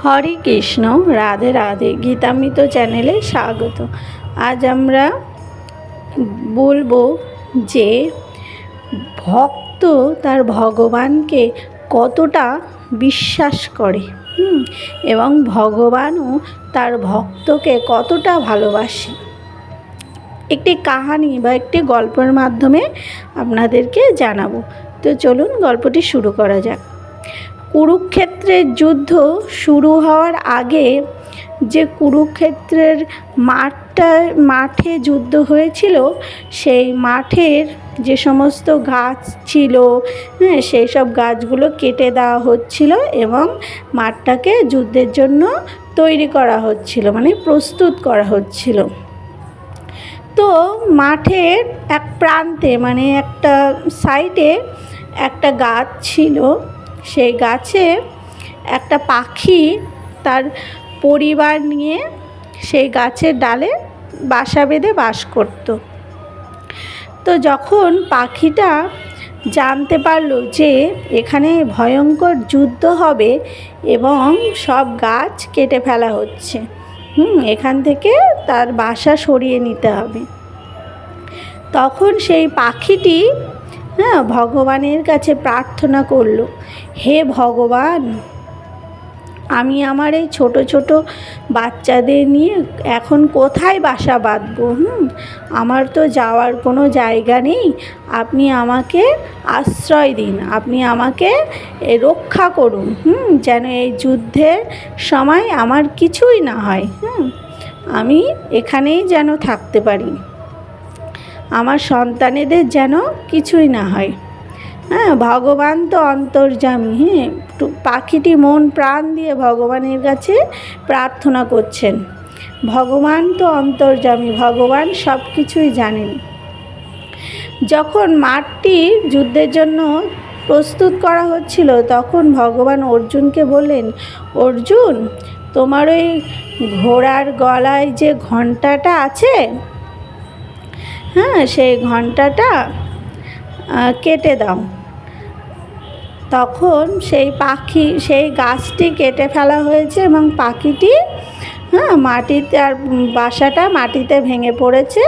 হরে কৃষ্ণ, রাধে রাধে। গীতামৃত চ্যানেলে স্বাগত। আজ আমরা বলব যে ভক্ত তার ভগবানকে কতটা বিশ্বাস করে এবং ভগবানও তার ভক্তকে কতটা ভালোবাসে। একটি কাহানি বা একটি গল্পের মাধ্যমে আপনাদেরকে জানাব। তো চলুন গল্পটি শুরু করা যাক। কুরুক্ষেত্রের যুদ্ধ শুরু হওয়ার আগে যে কুরুক্ষেত্রের মাঠটা, মাঠে যুদ্ধ হয়েছিল, সেই মাঠের যে সমস্ত গাছ ছিল হ্যাঁ সেই সব গাছগুলো কেটে দেওয়া হচ্ছিল এবং মাঠটাকে যুদ্ধের জন্য তৈরি করা হচ্ছিল মানে প্রস্তুত করা হচ্ছিল। তো মাঠের এক প্রান্তে মানে একটা সাইডে একটা গাছ ছিল সেই গাছে একটা পাখি তার পরিবার নিয়ে সেই গাছের ডালে বাসা বেঁধে বাস করত। তো যখন পাখিটা জানতে পারল যে এখানে ভয়ঙ্কর যুদ্ধ হবে এবং সব গাছ কেটে ফেলা হচ্ছে, হুম, এখান থেকে তার বাসা সরিয়ে নিতে হবে। তখন সেই পাখিটি হ্যাঁ ভগবানের কাছে প্রার্থনা করল। হে ভগবান, আমি আমার এই ছোট ছোট বাচ্চাদের নিয়ে এখন কোথায় বাসা বাঁধবো, হুম? আমার তো যাওয়ার কোনো জায়গা নেই। আপনি আমাকে আশ্রয় দিন, আপনি আমাকে রক্ষা করুন, হুম? যেন এই যুদ্ধের সময় আমার কিছুই না হয়, হুম? আমি এখানেই যেন থাকতে পারি। আমার সন্তানেদের যেন কিছুই না হয়। হ্যাঁ ভগবান তো অন্তর্যামী হ্যাঁ পাখিটি মন প্রাণ দিয়ে ভগবানের কাছে প্রার্থনা করছেন। ভগবান তো অন্তর্যামী, ভগবান সব কিছুই জানেন। যখন মাঠটি যুদ্ধের জন্য প্রস্তুত করা হচ্ছিল, তখন ভগবান অর্জুনকে বললেন, অর্জুন, তোমার ওই ঘোড়ার গলায় যে ঘন্টাটা আছে হ্যাঁ সেই ঘন্টাটা কেটে দাও। তখন সেই পাখি, সেই গাছটি কেটে ফেলা হয়েছে এবং পাখিটি হ্যাঁ মাটিতে আর বাসাটা মাটিতে ভেঙে পড়েছে।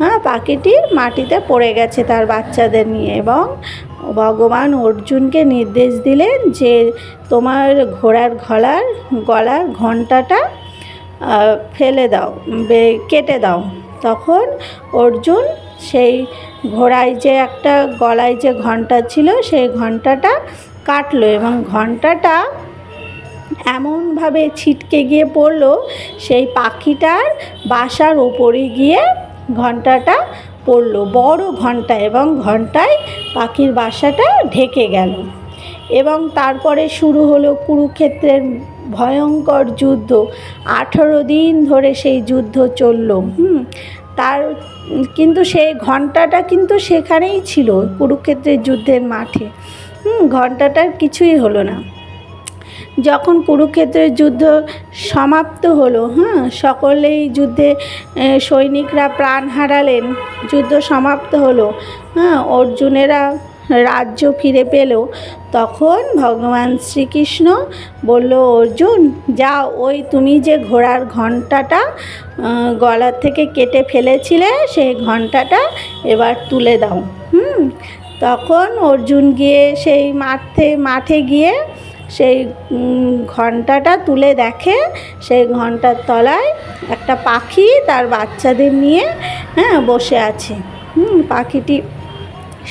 হ্যাঁ পাখিটি মাটিতে পড়ে গেছে তার বাচ্চাদের নিয়ে এবং ভগবান অর্জুনকে নির্দেশ দিলেন যে তোমার ঘোড়ার গলার গলার ঘন্টাটা ফেলে দাও কেটে দাও। তখন অর্জুন সেই ঘোড়ায় যে একটা গলায় যে ঘণ্টা ছিল, সেই ঘন্টাটা কাটলো এবং ঘন্টাটা এমনভাবে ছিটকে গিয়ে পড়ল, সেই পাখিটার বাসার ওপরে গিয়ে ঘন্টাটা পড়ল, বড় ঘণ্টা এবং ঘন্টায় পাখির বাসাটা ঢেকে গেল। এবং তারপরে শুরু হলো কুরুক্ষেত্রের ভয়ঙ্কর যুদ্ধ। আঠারো দিন ধরে সেই যুদ্ধ চলল, হুম। তার, কিন্তু সেই ঘন্টাটা কিন্তু সেখানেই ছিল কুরুক্ষেত্রের যুদ্ধের মাঠে। হুম ঘন্টাটার কিছুই হলো না। যখন কুরুক্ষেত্রের যুদ্ধ সমাপ্ত হলো হ্যাঁ সকলেই যুদ্ধে সৈনিকরা প্রাণ হারালেন। যুদ্ধ সমাপ্ত হলো হ্যাঁ অর্জুনেরা রাজ্য ফিরে পেল। তখন ভগবান শ্রীকৃষ্ণ বলল অর্জুন যাও ওই তুমি যে ঘোড়ার ঘন্টাটা আহ, গলার থেকে কেটে ফেলেছিলে সেই ঘন্টাটা এবার তুলে দাও। হুম। তখন অর্জুন গিয়ে সেই মাঠে মাঠে গিয়ে সেই ঘন্টাটা তুলে দেখে সেই ঘণ্টার তলায় একটা পাখি তার বাচ্চাদের নিয়ে হ্যাঁ বসে আছে। হুম পাখিটি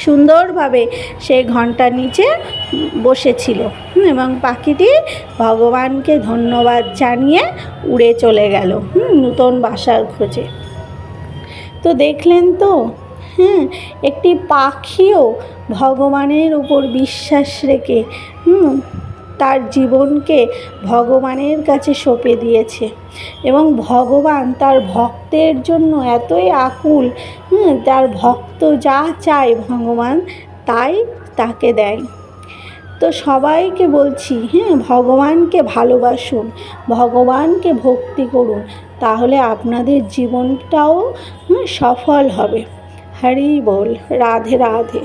সুন্দরভাবে সেই ঘণ্টা নিচে বসেছিল। এবং পাখিটি ভগবানকে ধন্যবাদ জানিয়ে উড়ে চলে গেল নূতন বাসার খোঁজে। তো দেখলেন তো হ্যাঁ একটি পাখিও ভগবানের উপর বিশ্বাস রেখে, হুম তার জীবনকে ভগবানের কাছে সঁপে দিয়েছে। এবং ভগবান তার ভক্তের জন্য এতই আকুল তার ভক্ত যা চায় ভগবান তাই তাকে দেয়। তো সবাইকে বলছি হ্যাঁ ভগবানকে ভালোবাসুন, ভগবানকে ভক্তি করুন, তাহলে আপনাদের জীবনটাও সফল হবে। হরি বল, রাধে রাধে।